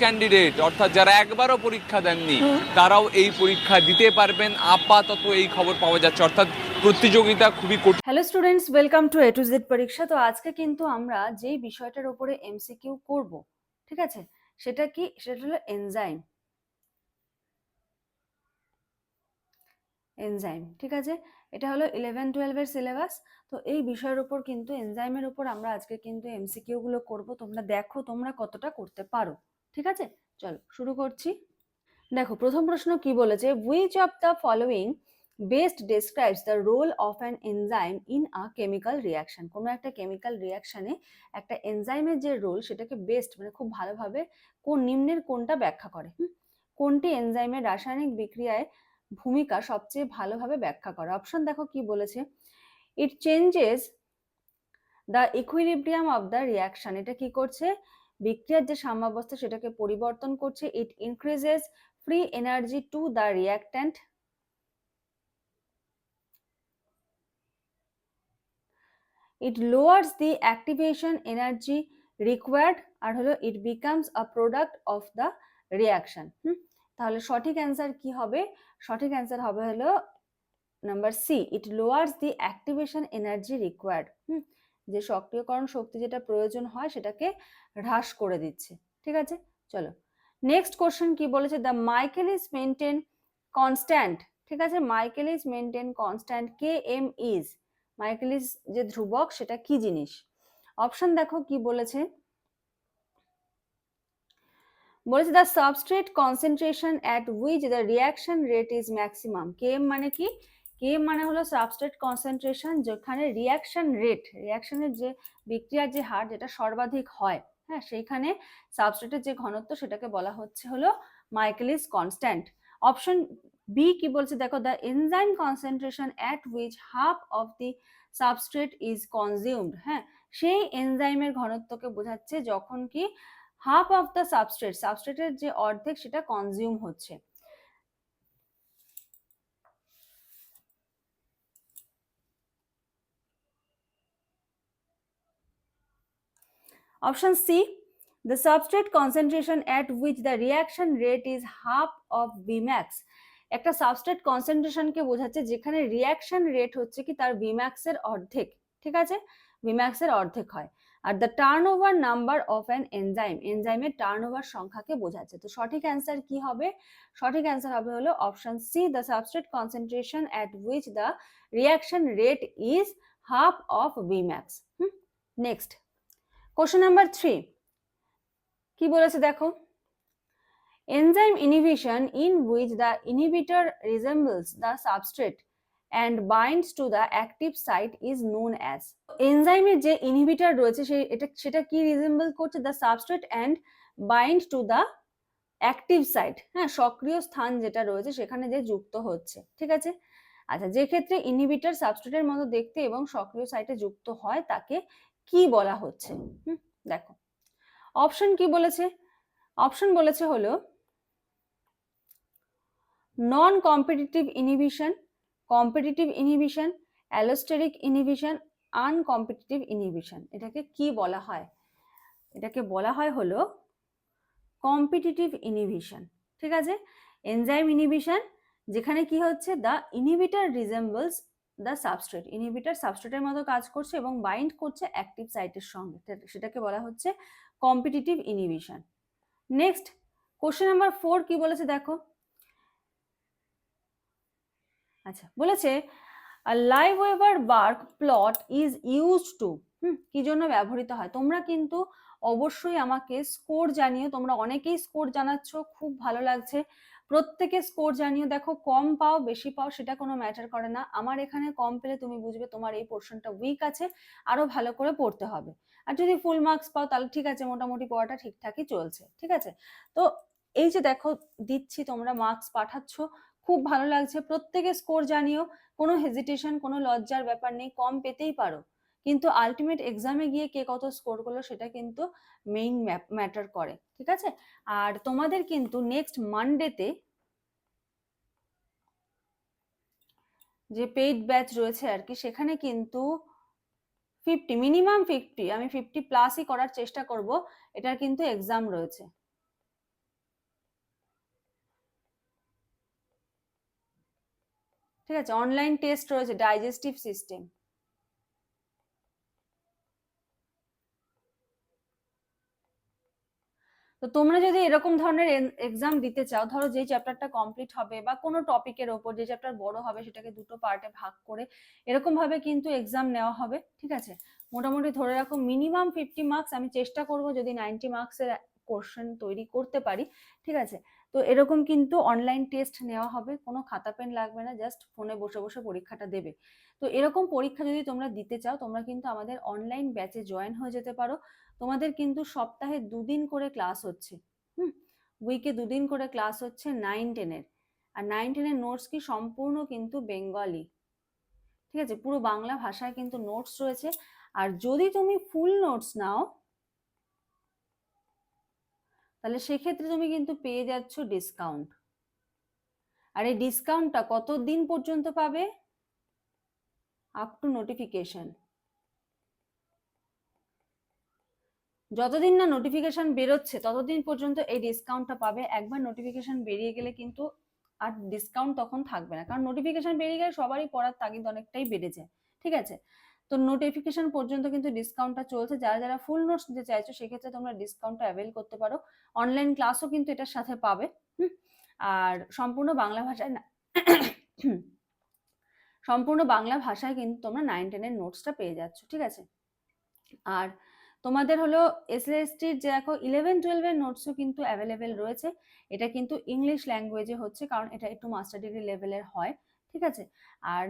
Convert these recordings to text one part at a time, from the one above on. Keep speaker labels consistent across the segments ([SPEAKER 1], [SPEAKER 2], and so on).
[SPEAKER 1] Candidate অর্থাৎ যারা একবারও পরীক্ষা দেননি তারাও এই পরীক্ষা দিতে পারবেন। আপাতত এই খবর পাওয়া যাচ্ছে। অর্থাৎ প্রতিযোগিতা খুবই কঠিন।
[SPEAKER 2] Hello students welcome to A to Z পরীক্ষা তো আজকে কিন্তু আমরা যেই বিষয়টার উপরে এমসিকিউ করব ঠিক আছে? সেটা কি? সেটা হলো এনজাইম এনজাইম ঠিক আছে? এটা হলো ইলেভেন টুয়েলভের সিলেবাস তো এই বিষয়ের উপর কিন্তু এনজাইমের উপর আমরা আজকে কিন্তু এমসিকিউ গুলো করব। তোমরা দেখো তোমরা কতটা করতে পারো। ঠিক আছে? চলো, শুরু করছি। দেখো, প্রথম প্রশ্ন কি বলেছে? Which of the following best describes the role of an enzyme in a chemical reaction কোনো একটা কেমিক্যাল রিয়াকশানে একটা এনজাইমের যে রোল সেটাকে বেস্ট মানে খুব ভালোভাবে কোন নিম্নের কোনটা ব্যাখ্যা করে? কোনটি এনজাইমের রাসায়নিক বিক্রিয়ায় ভূমিকা সবচেয়ে ভালোভাবে ব্যাখ্যা করে? অপশন দেখো কি বলেছে? It changes the equilibrium of the reaction এটা কি করছে? বিক্রিয়ার যে সাম্যাবস্থা সেটাকে পরিবর্তন করছে it increases free energy to the reactant it lowers the activation energy required আর হলো it becomes a product of the hmm, তাহলে সঠিক অ্যান্সার কি হবে? সঠিক অ্যান্সার হবে হলো number C it lowers the activation energy required hmm যে সক্রিয়করণ শক্তি যেটা প্রয়োজন হয় সেটাকে হ্রাস করে দিচ্ছে, ঠিক আছে? চলো নেক্সট কোশ্চেন কি বলেছে? The Michael is maintain constant ঠিক আছে? Michael is maintain constant K M is Michaelis যে ধ্রুবক সেটা কি জিনিস? অপশন দেখো কি বলেছে? বলেছে the substrate concentration at which the reaction rate is maximum K M মানে কি? কেএম মানে হলো সাবস্ট্রেট কনসেন্ট্রেশন যেখানে রিয়াকশন রেট রিয়াকশনের যে বিক্রিয়ার যে হার যেটা সর্বাধিক হয় হ্যাঁ সেইখানে সাবস্ট্রেটের যে ঘনত্ব সেটাকে বলা হচ্ছে হলো মাইকেলিস কনস্ট্যান্ট অপশন বি কি বলছে? দেখো the enzyme concentration at which half of the substrate is consumed হ্যাঁ সেই এনজাইমের ঘনত্বকে বোঝাচ্ছে যখন কি হাফ অফ দ্য সাবস্ট্রেট সাবস্ট্রেটের যে অর্ধেক সেটা কনজিউম হচ্ছে। Option C the substrate concentration at which the reaction rate is half of Vmax. একটা সাবস্ট্রেট কনসেন্ট্রেশনকে বোঝাচ্ছে যেখানে রিয়াকশন রেট হচ্ছে কি তার ভিম্যাক্স এর অর্ধেক, ঠিক আছে? ভিম্যাক্স এর অর্ধেক হয়। আর the turn over number of an enzyme এনজাইমের টার্ন ওভার সংখ্যাকে বোঝাচ্ছে। তো সঠিক অ্যান্সার কি হবে? সঠিক অ্যান্সার হবে হলো option C the substrate concentration at which the reaction rate is half of Vmax next question number three কি বলেছে দেখো? Enzyme inhibition in which the inhibitor resembles the substrate and binds to the active site is known as এনজাইমের যে inhibitor রয়েছে সেই এটা, সেটা কি রিজেম্বল করছে? The substrate and bind to the active site হ্যাঁ সক্রিয় স্থান যেটা রয়েছে, সেখানে যে যুক্ত হচ্ছে। ঠিক আছে? আচ্ছা যে ক্ষেত্রে ইনহিবিটর সাবস্ট্রেটের মতো দেখতে এবং সক্রিয় সাইটে যুক্ত হয়, তাকে কি বলা হচ্ছে? দেখো। অপশন কি বলেছে? অপশন বলেছে হলো non competitive inhibition competitive inhibition allosteric inhibition uncompetitive inhibition এটাকে কি বলা হয়? এটাকে বলা হয় হলো কম্পিটিটিভ ইনহিবিশন ঠিক আছে? এনজাইম ইনহিবিশন যেখানে কি হচ্ছে? The inhibitor resembles the substrate inhibitor সাবস্ট্রেটের মতো কাজ করছে এবং বাইন্ড করছে অ্যাক্টিভ সাইটের সঙ্গে। সেটাকে বলা হচ্ছে competitive inhibition next question number four কি বলেছে দেখো? আচ্ছা বলেছে লাইভ waiver Burk plot is use to hmm, কি জন্য ব্যবহৃত হয়? তোমরা কিন্তু অবশ্যই আমাকে স্কোর জানিও, তোমরা অনেকেই স্কোর জানাচ্ছ, খুব ভালো লাগছে। প্রত্যেকে স্কোর জানিও। দেখো, কম পাও, বেশি পাও, সেটা কোনো ম্যাটার করে না। আমার এখানে কম পেলে তুমি বুঝবে তোমার এই পোর্শনটা উইক আছে, আরও ভালো করে পড়তে হবে। আর যদি ফুল মার্কস পাও, তাহলে ঠিক আছে, মোটামুটি পড়াটা ঠিকঠাকই চলছে, ঠিক আছে? তো এই যে দেখো, দিচ্ছি, তোমরা মার্কস পাঠাচ্ছ, খুব ভালো লাগছে। প্রত্যেকে স্কোর জানিও, কোনো হেজিটেশন কোনো লজ্জার ব্যাপার নেই, কম পেতেই পারো। কিন্তু আলটিমেট এক্সামে গিয়ে কে কত স্কোর করল সেটা কিন্তু মেইন ম্যাটার করে, ঠিক আছে? আর তোমাদের কিন্তু নেক্সট মানডেতে যে পেইড ব্যাচ রয়েছে আর কি, সেখানে কিন্তু ফিফটি মিনিমাম ফিফটি আমি ফিফটি প্লাসই করার চেষ্টা করব, এটার কিন্তু এক্সাম রয়েছে। ঠিক আছে? অনলাইন টেস্ট রয়েছে ডাইজেস্টিভ সিস্টেম তো তোমরা যদি এরকম ধরনের এক্সাম দিতে চাও, ধরো যে চ্যাপ্টারটা কমপ্লিট হবে বা কোনো টপিকের ওপর যে চ্যাপ্টার বড় হবে সেটাকে দুটো পার্টে ভাগ করে এরকম ভাবে কিন্তু এক্সাম নেওয়া হবে, ঠিক আছে? মোটামুটি ধরে রাখো মিনিমাম ফিফটি মার্কস আমি চেষ্টা করব যদি নাইনটি মার্কসের কোশ্চেন তৈরি করতে পারি, ঠিক আছে? তো এরকম কিন্তু অনলাইন টেস্ট নেওয়া হবে, কোনো খাতা পেন লাগবে না জাস্ট ফোনে বসে বসে পরীক্ষাটা দেবে। তো এরকম পরীক্ষা যদি তোমরা দিতে চাও, তোমরা কিন্তু আমাদের অনলাইন ব্যাচে জয়েন হয়ে যেতে পারো। তোমাদের কিন্তু সপ্তাহে দুদিন করে ক্লাস হচ্ছে। হুম? উইকে দুদিন করে ক্লাস হচ্ছে নাইন টেনের আর নাইন টেনের নোটস কি সম্পূর্ণ কিন্তু বেঙ্গলি ঠিক আছে? পুরো বাংলা ভাষায় কিন্তু নোটস রয়েছে। আর যদি তুমি ফুল নোটস নাও, তাহলে সেক্ষেত্রে তুমি কিন্তু পেয়ে যাচ্ছ ডিসকাউন্ট আর এই ডিসকাউন্টটা কত দিন পর্যন্ত পাবে? আপ টু নোটিফিকেশন যতদিন না নোটিফিকেশন বেরোচ্ছে, ততদিন পর্যন্ত এই ডিসকাউন্টটা পাবে। একবার নোটিফিকেশন বেরিয়ে গেলে কিন্তু আর ডিসকাউন্ট তখন থাকবে না। কারণ নোটিফিকেশন বেরিয়ে গেলে সবারই পড়ার তাগিদ অনেকটাই বেড়ে যায়। ঠিক আছে? তো নোটিফিকেশন পর্যন্ত কিন্তু ডিসকাউন্টটা চলছে। যারা যারা ফুল নোটস দিতে চাইছো, সেক্ষেত্রে তোমরা ডিসকাউন্টটা অ্যাভেল করতে পারো। অনলাইন ক্লাসও কিন্তু এটার সাথে পাবে। আর সম্পূর্ণ বাংলা ভাষায় না, সম্পূর্ণ বাংলা ভাষায় কিন্তু তোমরা নাইন টেনের নোটসটা পেয়ে যাচ্ছ। ঠিক আছে? আর তোমাদের হলো এসএসটির যে দেখো ইলেভেন টুয়েলভের নোটসও কিন্তু অ্যাভেলেবেল রয়েছে। এটা কিন্তু ইংলিশ ল্যাঙ্গুয়েজে হচ্ছে, কারণ এটা একটু মাস্টার ডিগ্রি লেভেলের হয়, ঠিক আছে? আর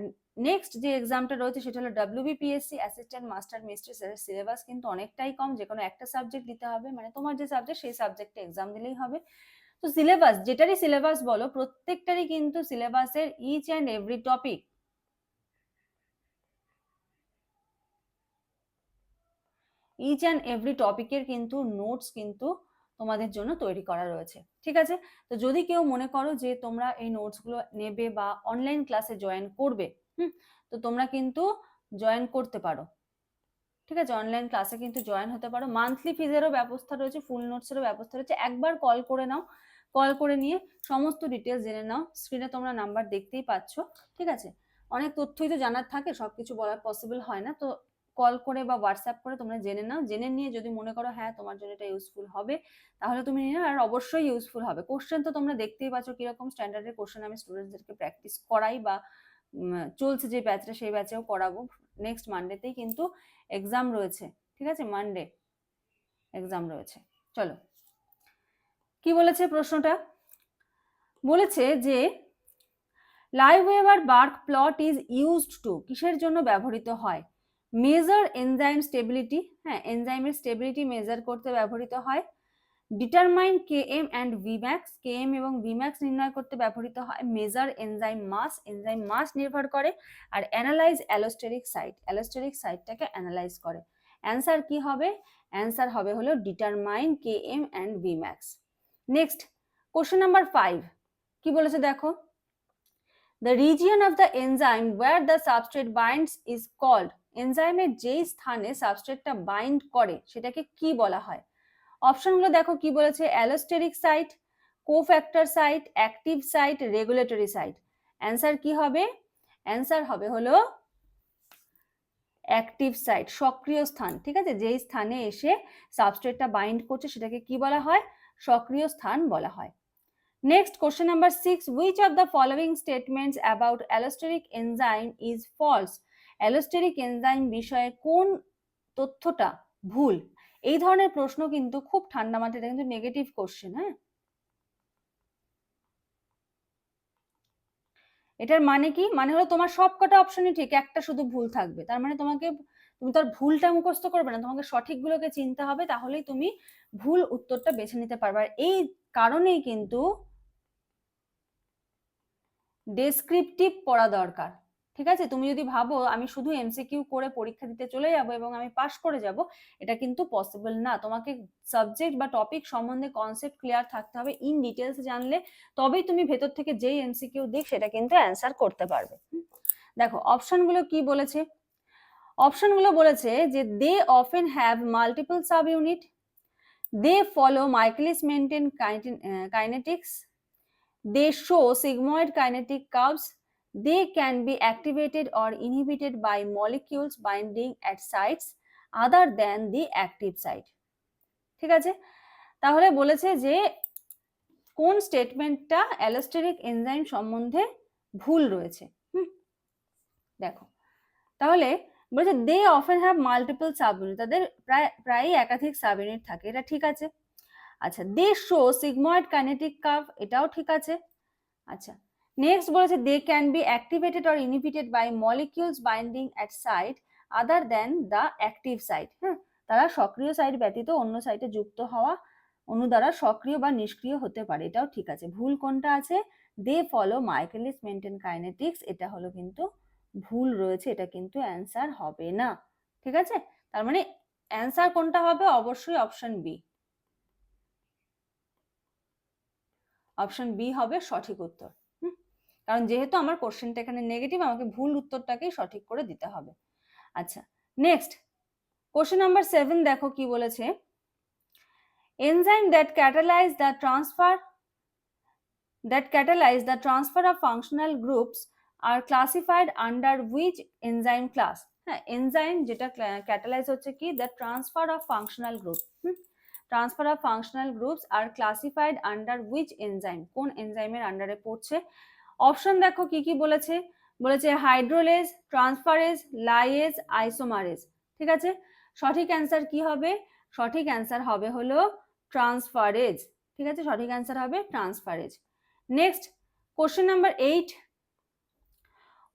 [SPEAKER 2] নেক্সট যে এক্সামটা রয়েছে, সেটা হলো ডাব্লিউবিপিএসসি অ্যাসিস্ট্যান্ট মাস্টার মিস্ট্রেস এর সিলেবাস কিন্তু অনেকটাই কম, যে কোনো একটা সাবজেক্ট দিতে হবে মানে তোমার যে সাবজেক্ট সেই সাবজেক্টে এক্সাম দিলেই হবে। তো সিলেবাস যেটারই সিলেবাস বলো, প্রত্যেকটারই কিন্তু সিলেবাসের each and every topic each and every টপিকের কিন্তু নোটস কিন্তু তোমাদের জন্য তৈরি করা রয়েছে। ঠিক আছে? তো যদি কেউ মনে করো যে তোমরা এই নোটসগুলো নেবে বা অনলাইন ক্লাসে জয়েন করবে, হুম? তো তোমরা কিন্তু জয়েন করতে পারো। ঠিক আছে? অনলাইন ক্লাসে কিন্তু জয়েন হতে পারো। মান্থলি ফিজেরও ব্যবস্থা রয়েছে ফুল নোটসেরও ব্যবস্থা রয়েছে। একবার কল করে নাও। কল করে নিয়ে সমস্ত ডিটেলস জেনে নাও। স্ক্রিনে তোমরা নাম্বার দেখতেই পাচ্ছ। ঠিক আছে? অনেক তথ্যই তো জানার থাকে, সবকিছু বলা পসিবল হয় না। তো কল করে বা হোয়াটসঅ্যাপ করে তোমরা জেনে নাও। জেনে নিয়ে যদি মনে করো হ্যাঁ তোমার জন্য এটা ইউজফুল হবে, তাহলে তুমি নিয়ে আর অবশ্যই ইউজফুল হবে। কোশ্চেন তো তোমরা দেখতেই পাচ্ছ কীরকম স্ট্যান্ডার্ডের কোশ্চেন আমি স্টুডেন্টদেরকে প্র্যাকটিস করাই বা চলছে যে ব্যাচটা সেই ব্যাচেও করাবো। নেক্সট মানডেতেই কিন্তু এক্সাম রয়েছে। ঠিক আছে? মানডে এক্সাম রয়েছে। চলো। কি বলেছে প্রশ্নটা? বলেছে যে লাইভ waiver Burk plot is used to কিসের জন্য ব্যবহৃত হয়? মেজার এনজাইম স্টেবিলিটি হ্যাঁ এনজাইমের স্টেবিলিটি মেজার করতে ব্যবহৃত হয়। Determine K M and Vmax K M এবং ভিম্যাক্স নির্ণয় করতে ব্যবহৃত হয়। Measure enzyme mass enzyme mass নির্ভর করে। আর অ্যানালাইজ অ্যালোস্টেরিক সাইট অ্যালোস্টেরিক সাইটটাকে অ্যানালাইজ করে। অ্যান্সার কি হবে? অ্যান্সার হবে হলো determine K M and Vmax next question number five কি বলেছে দেখো? The region of the enzyme where the substrate binds is called এনজাইমের যেই স্থানে সাবস্ট্রেটটা বাইন্ড করে, সেটাকে কি বলা হয়? অপশনগুলো দেখো কি বলেছে? Allosteric site cofactor site active site regulatory site answer কি হবে? অ্যান্সার হবে হলো অ্যাক্টিভ সাইট সক্রিয় স্থান, ঠিক আছে? যেই স্থানে এসে সাবস্ট্রেটটা বাইন্ড করছে, সেটাকে কি বলা হয়? সক্রিয় স্থান বলা হয়। Next question number six which of the following statements about allosteric enzyme is false allosteric enzyme বিষয়ে কোন তথ্যটা ভুল? এই ধরনের প্রশ্ন কিন্তু খুব ঠান্ডা মাথায় কিন্তু নেগেটিভ কোশ্চেন হ্যাঁ? এটার মানে কি? মানে হলো তোমার সব কটা অপশনই ঠিক, একটা শুধু ভুল থাকবে। তার মানে তোমাকে, তুমি তার ভুলটা মুখস্থ করবে না, তোমাকে সঠিকগুলোকে চিনতে হবে, তাহলেই তুমি ভুল উত্তরটা বেছে নিতে পারবে। আর এই কারণেই কিন্তু ডেসক্রিপটিভ পড়া দরকার। ঠিক আছে? তুমি যদি ভাবো আমি শুধু এমসিকিউ করে পরীক্ষা দিতে চলে যাব এবং আমি পাশ করে যাব, এটা কিন্তু পসিবল না। তোমাকে সাবজেক্ট বা টপিক সম্বন্ধে কনসেপ্ট ক্লিয়ার থাকতে হবে ইন ডিটেলস জানলে তবেই তুমি ভেতর থেকে যেই এমসিকিউ দিক সেটা কিন্তু অ্যান্সার করতে পারবে। দেখো অপশনগুলো কি বলেছে? অপশনগুলো বলেছে যে they often have multiple subunit they follow Michaelis Menten kinetics they show sigmoid kinetic curves they can be activated or inhibited by molecules binding at sites other than the active site. ঠিক আছে? তাহলে বলেছে যে কোন স্টেটমেন্টটা allosteric enzyme সম্বন্ধে ভুল রয়েছে? দেখো, তাহলে বলেছে they often have multiple subunit তাদের প্রায়, প্রায়ই একাধিক সাবইউনিট থাকে। এটা ঠিক আছে? আচ্ছা they show sigmoid kinetic curve, এটাও ঠিক আছে। আচ্ছা নেক্সট বলেছে they can be activated or inhibited by molecules binding at site other than the active site হ্যাঁ তারা সক্রিয় সাইট ব্যতীত অন্য সাইটে যুক্ত হওয়া অণু দ্বারা সক্রিয় বা নিষ্ক্রিয় হতে পারে। এটাও ঠিক আছে। ভুল কোনটা আছে? They follow Michaelis Menten kinetics এটা হলো কিন্তু ভুল রয়েছে, এটা কিন্তু অ্যান্সার হবে না। ঠিক আছে? তার মানে অ্যান্সার কোনটা হবে? অবশ্যই অপশন বি অপশন বি হবে সঠিক উত্তর। হুম? কারণ যেহেতু আমার কোশ্চেনটা এখানে নেগেটিভ আমাকে ভুল উত্তরটাকেই সঠিক করে দিতে হবে। আচ্ছা নেক্সট কোশ্চেন নাম্বার সেভেন দেখো কি বলেছে। Enzyme that catalyse the transfer that catalyse the transfer of functional groups are classified under which enzyme class হ্যাঁ এনজাইম যেটা ক্যাটালাইজ হচ্ছে কি? The transfer of functional group transfer of functional groups are classified under which enzyme কোন এনজাইমের আন্ডারে পড়ছে? Option দেখো কি কি বলেছে? বলেছে হাইড্রোলেজ ট্রান্সফারেজ লাইয়েজ আইসোমারেজ ঠিক আছে? সঠিক অ্যান্সার কি হবে? সঠিক অ্যান্সার হবে হলো ট্রান্সফারেজ ঠিক আছে? সঠিক অ্যান্সার হবে transferase next question number eight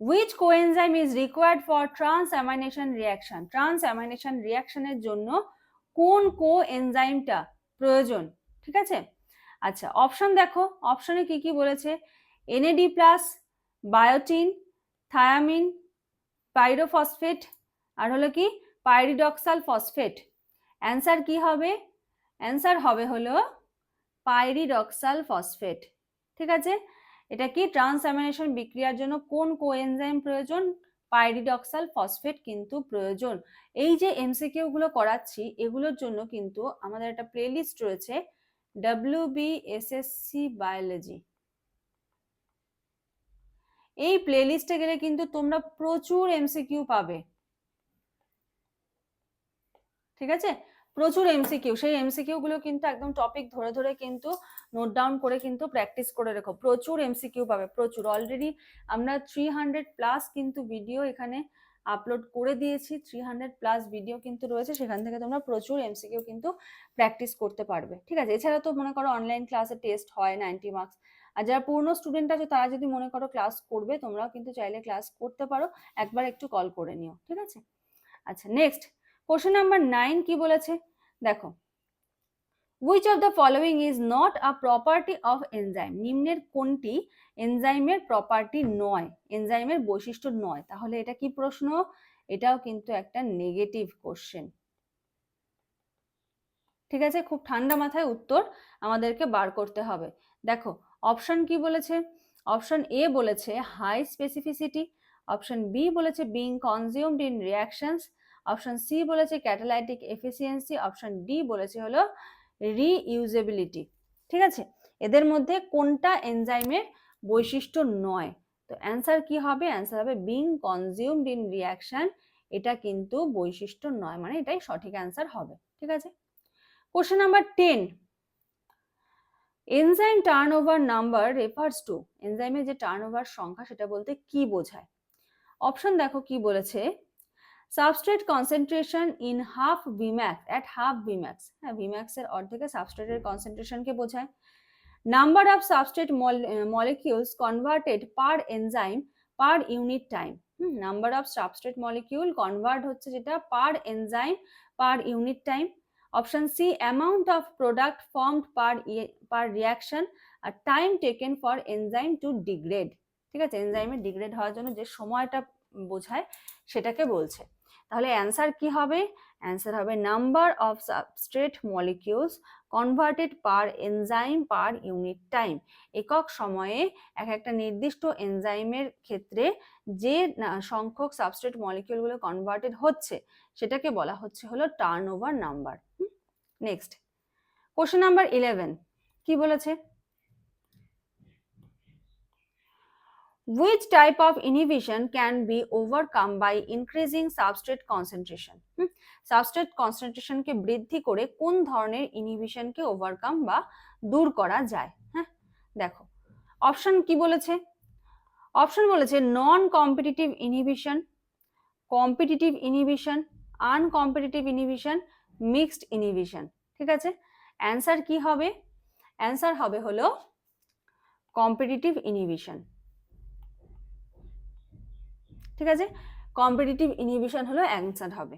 [SPEAKER 2] which coenzyme is required for transamination reaction transamination রিয়াকশনের জন্য কোন কো এনজাইমটা প্রয়োজন? ঠিক আছে? আচ্ছা অপশন দেখো। অপশনে কি কি বলেছে? NAD plus biotin thiamine pyrophosphate আর হলো কি? পাইরিডক্সাল ফসফেট অ্যান্সার কি হবে? অ্যান্সার হবে হলো পাইরিডক্সাল ফসফেট ঠিক আছে? এটা কি ট্রান্সঅ্যামিনেশন বিক্রিয়ার জন্য কোন কোএনজাইম প্রয়োজন? পাইরিডক্সাল ফসফেট কিন্তু প্রয়োজন। এই যে এমসিকিউ গুলো করাচ্ছি, এগুলোর জন্য কিন্তু আমাদের একটা প্লেলিস্ট রয়েছে W B S S C biology এই প্লেলিস্টে গেলে কিন্তু তোমরা প্রচুর এমসিকিউ পাবে। ঠিক আছে? প্রচুর এমসিকিউ সেই এমসিকিউ গুলো কিন্তু একদম টপিক ধরে ধরে কিন্তু নোট ডাউন করে কিন্তু প্র্যাকটিস করে রেখো। প্রচুর এমসিকিউ পাবে, প্রচুর। অলরেডি আমরা থ্রি হান্ড্রেড প্লাস কিন্তু ভিডিও এখানে আপলোড করে দিয়েছি। থ্রি হান্ড্রেড প্লাস ভিডিও কিন্তু রয়েছে, সেখান থেকে তোমরা প্রচুর এমসিকিউ কিন্তু প্র্যাকটিস করতে পারবে। ঠিক আছে? এছাড়া তো মনে করো অনলাইন ক্লাসে টেস্ট হয় নাইনটি মার্কস আর যারা পূর্ণ স্টুডেন্ট আছে, তারা যদি মনে করো ক্লাস করবে, তোমরাও কিন্তু চাইলে ক্লাস করতে পারো। একবার একটু কল করে নিও। ঠিক আছে? আচ্ছা নেক্সট কোশ্চেন নাম্বার নাইন কি বলেছে? দেখো which of the following is not a property of enzyme নিম্নের কোনটি এনজাইমের প্রপার্টি নয় এনজাইমের বৈশিষ্ট্য নয়? তাহলে এটা কি প্রশ্ন? এটাও কিন্তু একটা নেগেটিভ কোশ্চেন ঠিক আছে? খুব ঠান্ডা মাথায় উত্তর আমাদেরকে বার করতে হবে। দেখো অপশন কি বলেছে? অপশন এ বলেছে হাই স্পেসিফিসিটি অপশন বি বলেছে being consumed in reactions option C বলেছে ক্যাটালাইটিক এফিসিয়েন্সি, অপশন ডি বলেছে হলো রিইউজেবিলিটি। ঠিক আছে? এদের মধ্যে কোনটা এনজাইমের বৈশিষ্ট্য নয়? তো অ্যান্সার কি হবে? অ্যান্সার হবে বিং কনজিউমড ইন রিয়াকশন এটা কিন্তু বৈশিষ্ট্য নয় মানে এটাই সঠিক অ্যান্সার হবে। ঠিক আছে? Question number ten. Enzyme turn over number refers to. এনজাইমের যে টার্ন ওভার সংখ্যা, সেটা বলতে কি বোঝায়? অপশন দেখো কি বলেছে। Substrate concentration in half Vmax at half Vmax হ্যাঁ ভিম্যাক্স এর অর্ধেকে সাবস্ট্রেটের কনসেন্ট্রেশনকে বোঝায়। Number of substrate molecules converted per enzyme per unit time number of substrate molecule convert হচ্ছে যেটা per enzyme per unit time option C amount of product formed per per reaction R time taken for enzyme to degrade ঠিক আছে? এনজাইমের degrade হওয়ার জন্য যে সময়টা বোঝায়, সেটাকে বলছে। তাহলে অ্যান্সার কি হবে? অ্যান্সার হবে number of substrate molecules converted per enzyme per unit time একক সময়ে এক একটা নির্দিষ্ট এনজাইমের ক্ষেত্রে যে সংখ্যক সাবস্ট্রেট মলিকিউলগুলো কনভার্টেড হচ্ছে, সেটাকে বলা হচ্ছে হলো turn over number next question number eleven কি বলেছে? Which type of inhibition can be overcome by increasing substrate concentration? Substrate কনসেন্ট্রেশনকে বৃদ্ধি করে কোন ধরনের ইনহিবিশনকে ওভারকাম বা দূর করা যায়? হ্যাঁ দেখো অপশন কি বলেছে? অপশন বলেছে non competitive inhibition competitive inhibition uncompetitive inhibition mixed inhibition ঠিক আছে? অ্যান্সার কি হবে? অ্যান্সার হবে হলো কম্পিটিটিভ ইনহিবিশন ঠিক আছে? কম্পিটিটিভ ইনহিবিশন হলো অ্যান্সার হবে।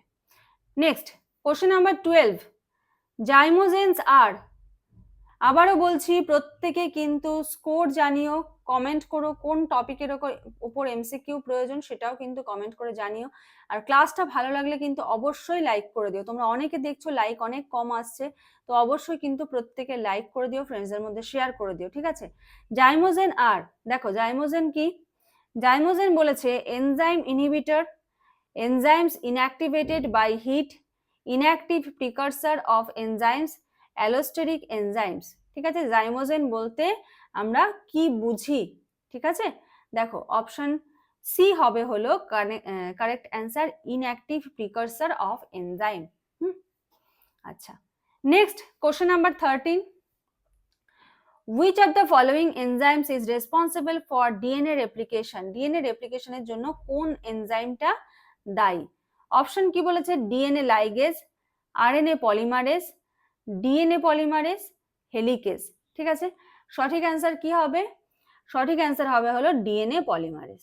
[SPEAKER 2] Next question number twelve zymogens are আবারও বলছি, প্রত্যেকে কিন্তু স্কোর জানিও কমেন্ট করো, কোন টপিকের উপর এমসিকিউ প্রয়োজন সেটাও কিন্তু কমেন্ট করে জানিও। আর ক্লাসটা ভালো লাগলে কিন্তু অবশ্যই লাইক করে দিও। তোমরা অনেকে দেখছ লাইক অনেক কম আসছে, তো অবশ্যই কিন্তু প্রত্যেকে লাইক করে দিও ফ্রেন্ডসদের মধ্যে শেয়ার করে দিও, ঠিক আছে? জাইমোজেন আর দেখো জাইমোজেন কি? জাইমোজেন বলেছে enzyme inhibitor, enzymes inactivated by heat inactive precursor of enzymes allosteric enzymes ঠিক আছে? জাইমোজেন বলতে আমরা কি বুঝি? ঠিক আছে? দেখো অপশন সি হবে হলো correct answer inactive precursor of enzyme আচ্ছা। Next question number thirteen which of the following enzymes is responsible for DNA replication? DNA রেপ্লিকেশনের জন্য কোন এনজাইমটা দায়ী? অপশন কি বলেছে? DNA ligase RNA polymerase DNA polymerase helicase ঠিক আছে? সঠিক অ্যান্সার কি হবে? সঠিক অ্যান্সার হবে হলো DNA polymerase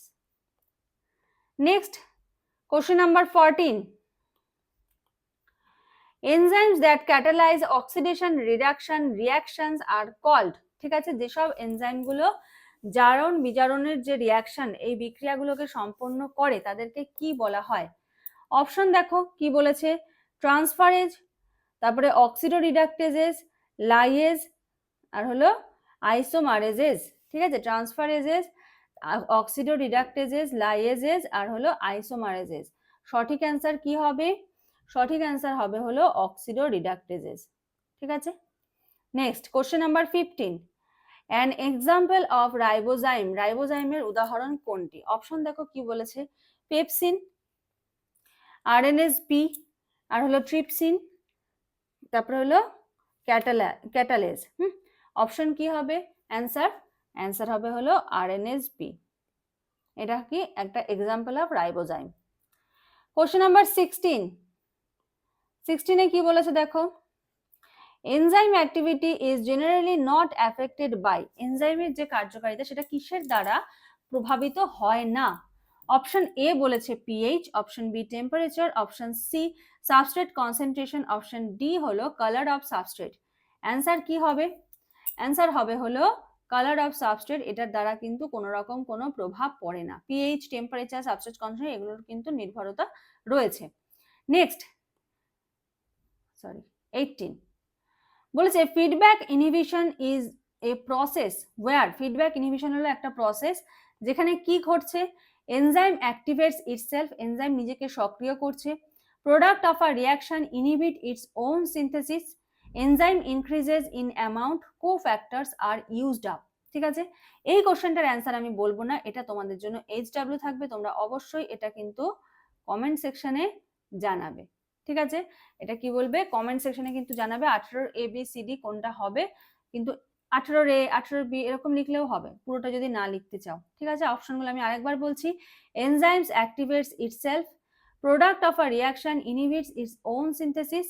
[SPEAKER 2] next question number fourteen enzymes that catalyze oxidation, reduction, reactions are called ঠিক আছে? যেসব এনজাইমগুলো জারণ বিজারণের যে রিয়াকশন এই বিক্রিয়াগুলোকে সম্পন্ন করে তাদেরকে কি বলা হয়? অপশন দেখো, কি বলেছে? ট্রান্সফারেজ তারপরে অক্সিডো রিডাক্টেজেস লাইয়েজ আর হলো আইসোমারেজেস ঠিক আছে? ট্রান্সফারেজেস অক্সিডো রিডাক্টেজেস লাইয়েজেস আর হলো আইসোমারেজেস সঠিক অ্যান্সার কি হবে? সঠিক অ্যান্সার হবে হলো অক্সিডো রিডাক্টেজেস ঠিক আছে? Next question number fifteen an example of ribozyme রাইবোজাইমের উদাহরণ কোনটি? অপশন দেখো কি বলেছে। পেপসিন আরএনএস পি আর হলো ট্রিপসিন তারপরে হলো ক্যাটালা ক্যাটালেজ হুম? অপশন কি হবে? অ্যান্সার অ্যান্সার হবে হলো আরএনএস পি এটা কি একটা example of ribozyme question number sixteen সিক্সটিনে কি বলেছে দেখো? Enzyme activity is generally not affected by এনজাইমের যে কার্যকারিতা সেটা কিসের দ্বারা প্রভাবিত হয় না? অপশন এ বলেছে pH option B temperature option C substrate concentration option D হলো কালার অফ সাবস্ট্রেট অ্যান্সার কি হবে? অ্যান্সার হবে হলো কালার অফ সাবস্ট্রেট এটার দ্বারা কিন্তু কোনো রকম কোনো প্রভাব পড়ে না। পিএইচ টেম্পারেচার সাবস্ট্রেট কনসেন্ট্রেশন এগুলোর কিন্তু নির্ভরতা রয়েছে। নেক্সট সরি এইটিন বলেছে feedback inhibition is a process where feedback inhibition হলো একটা প্রসেস যেখানে কি ঘটছে? এনজাইম অ্যাক্টিভেটস ইটসেলফ এনজাইম নিজেকে সক্রিয় করছে। Product of a reaction inhibit its own synthesis enzyme increases in amount cofactors are used up ঠিক আছে? এই কোশ্চেনটার অ্যান্সার আমি বলব না, এটা তোমাদের জন্য এইচ ডাব্লিউ থাকবে, তোমরা অবশ্যই এটা কিন্তু কমেন্ট সেকশনে জানাবে। ঠিক আছে? এটা কি বলবে? কমেন্ট সেকশনে কিন্তু জানাবে আঠেরোর এ বি সি ডি কোনটা হবে। কিন্তু আঠেরোর এ আঠেরোর বি এরকম লিখলেও হবে, পুরোটা যদি না লিখতে চাও। ঠিক আছে? অপশনগুলো আমি আরেকবার বলছি। Enzymes activates itself product of a reaction inhibits its own synthesis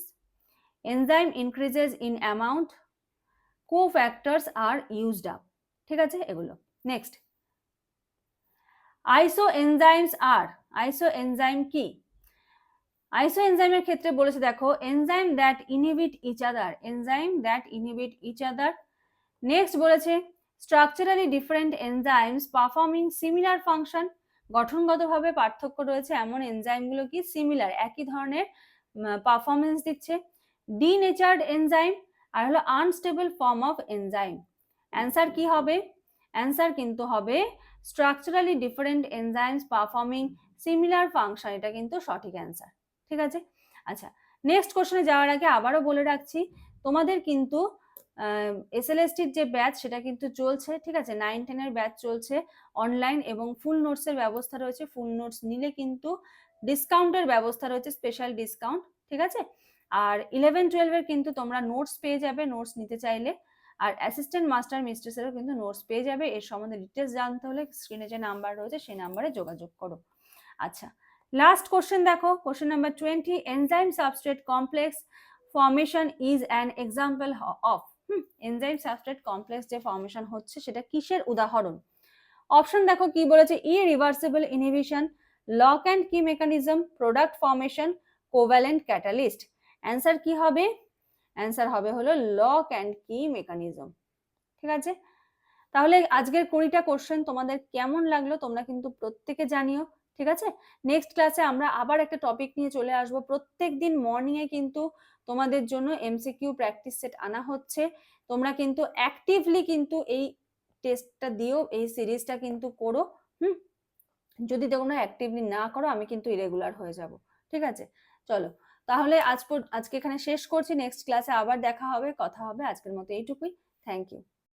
[SPEAKER 2] enzyme increases in amount cofactors are used up ঠিক আছে? এগুলো। নেক্সট আইসো এনজাইমস আর আইসো এনজাইম কি? আইসো এনজাইমের ক্ষেত্রে বলেছে, দেখো enzyme that inhibit each other enzyme that inhibit each other next বলেছে structurally different enzymes performing similar function গঠনগতভাবে পার্থক্য রয়েছে এমন এনজাইমগুলো কি সিমিলার একই ধরনের পারফরমেন্স দিচ্ছে। ডি নেচার্ড এনজাইম আর হলো unstable form of enzyme answer কি হবে? অ্যান্সার কিন্তু হবে structurally different enzymes performing similar function এটা কিন্তু সঠিক অ্যান্সার ঠিক আছে? আচ্ছা নেক্সট কোশ্চেনে যাওয়ার আগে আবারও বলে রাখছি, তোমাদের কিন্তু এসএলএসটির যে ব্যাচ সেটা কিন্তু চলছে, ঠিক আছে? নাইন টেনের ব্যাচ চলছে অনলাইন এবং ফুল নোটসের ব্যবস্থা রয়েছে। ফুল নোটস নিলে কিন্তু ডিসকাউন্টের ব্যবস্থা রয়েছে স্পেশাল ডিসকাউন্ট ঠিক আছে? আর ইলেভেন টুয়েলভের কিন্তু তোমরা নোটস পেয়ে যাবে নোটস নিতে চাইলে। আর অ্যাসিস্ট্যান্ট মাস্টার মিস্ট্রেসেরও কিন্তু নোটস পেয়ে যাবে। এর সম্বন্ধে ডিটেলস জানতে হলে স্ক্রিনে যে নাম্বার রয়েছে সেই নাম্বারে যোগাযোগ করো। আচ্ছা লাস্ট কোশ্চেন দেখো question number twenty enzyme substrate complex formation is an example of enzyme substrate complex যে ফর্মেশন হচ্ছে সেটা কিসের উদাহরণ? অপশন দেখো কি বলেছে irreversible inhibition lock and key mechanism product formation covalent catalyst answer কি হবে? অ্যান্সার হবে হলো লক অ্যান্ড কি মেকানিজম ঠিক আছে? তাহলে আজকের কুড়িটা কোশ্চেন তোমাদের কেমন লাগল তোমরা কিন্তু প্রত্যেকে জানিও। ঠিক আছে? নেক্সট ক্লাসে আমরা আবার একটা টপিক নিয়ে চলে আসব। প্রত্যেক দিন মর্নিং এ কিন্তু তোমাদের জন্য এমসিকিউ প্র্যাকটিস সেট আনা হচ্ছে। তোমরা কিন্তু অ্যাক্টিভলি কিন্তু এই টেস্টটা দিও, এই সিরিজটা কিন্তু করো, হুম? যদি তোমরা অ্যাক্টিভলি না করো, আমি কিন্তু ইরেগুলার হয়ে যাব। ঠিক আছে? চলো, তাহলে আজ আজকে এখানে শেষ করছি। নেক্সট ক্লাসে আবার দেখা হবে, কথা হবে। আজকের মতো এইটুকুই। Thank you